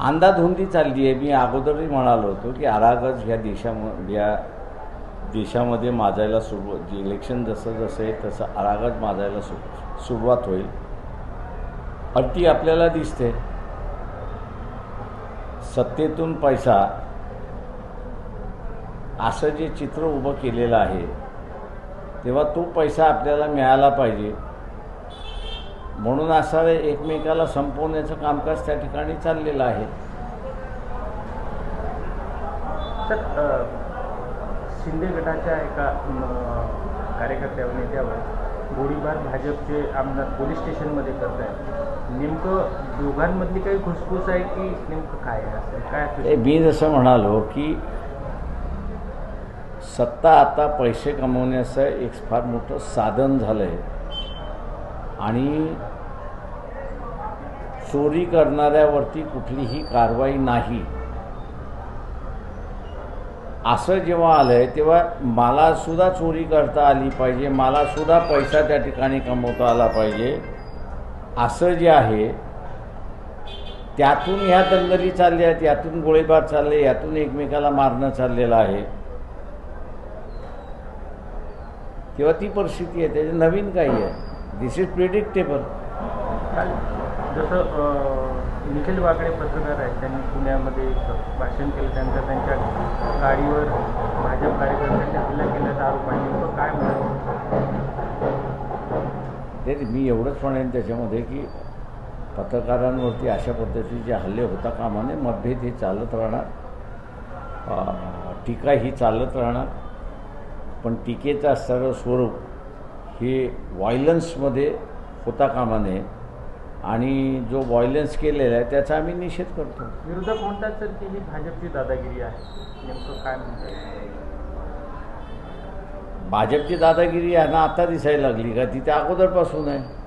अंदाधुंदी चालली आहे. मी अगोदरही म्हणालो होतो की आरागज ह्या देशामध्ये या देशामध्ये माजायला सुरुवात इलेक्शन जसं जसं आहे तसं आरागज माजायला सु सुरुवात होईल. अटी आपल्याला दिसते. सत्तेतून पैसा. असं जे चित्र उभं केलेलं आहे तेव्हा तो पैसा आपल्याला मिळाला पाहिजे. म्हणून असं एकमेकाला संपवण्याचं कामकाज त्या ठिकाणी चाललेलं आहे. तर शिंदे गटाच्या एका कार्यकर्त्यावर नेत्यावर गोळीबार भाजपचे आमदार पोलीस स्टेशनमध्ये करत आहेत नेमकं दोघांमधली काही घुसफूस आहे की नेमकं काय आहे? असं काय मी जसं म्हणालो की सत्ता आता पैसे कमवण्याचं एक फार मोठं साधन झालं आहे आणि चोरी करणाऱ्यावरती कुठलीही कारवाई नाही. असं जेव्हा आलं आहे तेव्हा मला सुद्धा चोरी करता आली पाहिजे मला सुद्धा पैसा त्या ठिकाणी कमवता आला पाहिजे. असं जे आहे त्यातून ह्या दंगली चालल्या आहेत यातून गोळीबार चालले यातून एकमेकाला मारणं चाललेलं आहे. तेव्हा ती परिस्थिती आहे त्याची नवीन काही आहे. दिस इज प्रिडिक्टेबल जसं निखिल वाकडे पत्रकार आहेत त्यांनी पुण्यामध्ये भाषण केलं त्यांचं त्यांच्या गाडीवर भाजप कार्यकर्त्यांनी हल्ला केल्याचा आरोप आहे. तो काय म्हणतो ते मी एवढंच म्हणेन त्याच्यामध्ये की पत्रकारांवरती अशा पद्धतीचे हल्ले होता कामा नये मतभेद हे चालत राहणार. टीका ही चालत राहणार. पण टीकेचं असणारं स्वरूप हे व्हायलन्समध्ये होता कामा नये आणि जो व्हायलन्स केलेला आहे त्याचा आम्ही निषेध करतो. विरोधक म्हणतात सर की ही भाजपची दादागिरी आहे? नेमकं काय म्हणतात? भाजपची दादागिरी यांना आता दिसायला लागली का? ती त्या अगोदरपासून आहे.